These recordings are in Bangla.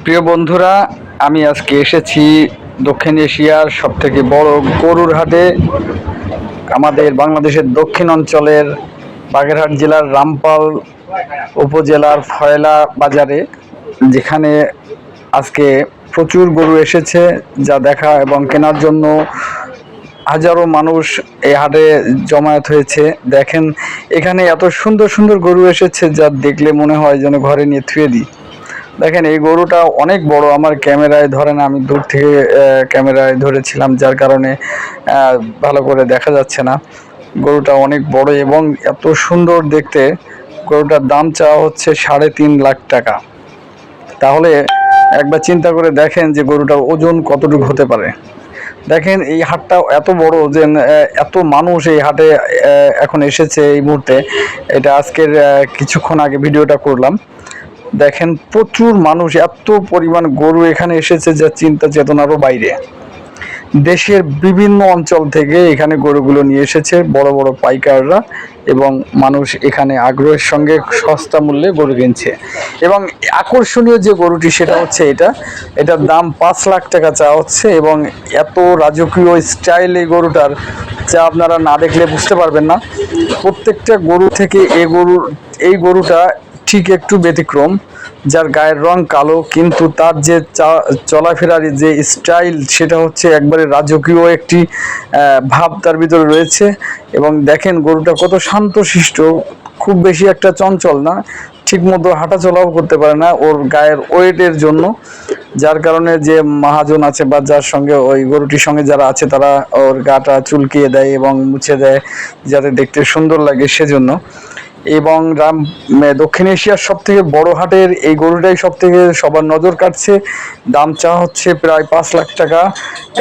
প্রিয় বন্ধুরা, আমি আজকে এসেছি দক্ষিণ এশিয়ার সব থেকে বড় গরুর হাটে, আমাদের বাংলাদেশের দক্ষিণ অঞ্চলের বাগেরহাট জেলার রামপাল উপজেলার ফয়লা বাজারে, যেখানে আজকে প্রচুর গরু এসেছে যা দেখা এবং কেনার জন্য হাজারো মানুষ এই হাটে জমায়েত হয়েছে। দেখেন, এখানে এত সুন্দর সুন্দর গরু এসেছে যা দেখলে মনে হয় যেন ঘরে নিয়ে থুয়ে দিই। দেখেন, এই গরুটা অনেক বড়। আমার ক্যামেরায় ধরেন, আমি দূর থেকে ক্যামেরায় ধরেছিলাম, যার কারণে ভালো করে দেখা যাচ্ছে না। গরুটা অনেক বড় এবং এত সুন্দর দেখতে। গরুটার দাম চাওয়া হচ্ছে সাড়ে তিন লাখ টাকা। তাহলে একবার চিন্তা করে দেখেন যে গরুটার ওজন কতটুকু হতে পারে। দেখেন, এই হাটটা এত বড় যে এত মানুষ এই হাটে এখন এসেছে এই মুহূর্তে। এটা আজকের কিছুক্ষণ আগে ভিডিওটা করলাম। দেখেন, প্রচুর মানুষ, এত পরিমাণ গরু এখানে এসেছে যা চিন্তা চেতনারও বাইরে। দেশের বিভিন্ন অঞ্চল থেকে এখানে গরুগুলো নিয়ে এসেছে, বড় বড় পাইকাররা এবং মানুষ এখানে আগ্রহের সঙ্গে সস্তা মূল্যে গরু কিনছে। এবং আকর্ষণীয় যে গরুটি, সেটা হচ্ছে এটা। এটার দাম পাঁচ লাখ টাকা চাওয়া হচ্ছে এবং এত রাজকীয় স্টাইল এই গরুটার যা আপনারা না দেখলে বুঝতে পারবেন না। প্রত্যেকটা গরু থেকে এ গরুর, এই গরুটা ঠিক একটু ব্যতিক্রম, যার গায়ের রং কালো, কিন্তু তার যে চলাফেরার যে স্টাইল, সেটা হচ্ছে একবারে রাজকীয় একটি ভাব তার ভিতরে রয়েছে। এবং দেখেন গরুটা কত শান্তশিষ্ট, খুব বেশি একটা চঞ্চল না ঠিক মতো হাঁটা চলাও করতে পারে না ওর গায়ের ওয়েটের জন্য, যার কারণে যে মহাজন আছে বা যার সঙ্গে ওই গরুটির সঙ্গে যারা আছে, তারা ওর গাটা চুলকিয়ে দেয় এবং মুছে দেয়, যাতে দেখতে সুন্দর লাগে সেজন্য। এবং রাম দক্ষিণ এশিয়ার সব থেকে বড়ো হাটের এই গরুটাই সব থেকে সবার নজর কাটছে। দাম চা হচ্ছে প্রায় পাঁচ লাখ টাকা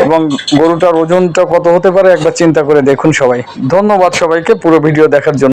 এবং গরুটার ওজনটা কত হতে পারে একবার চিন্তা করে দেখুন সবাই। ধন্যবাদ সবাইকে পুরো ভিডিও দেখার জন্য।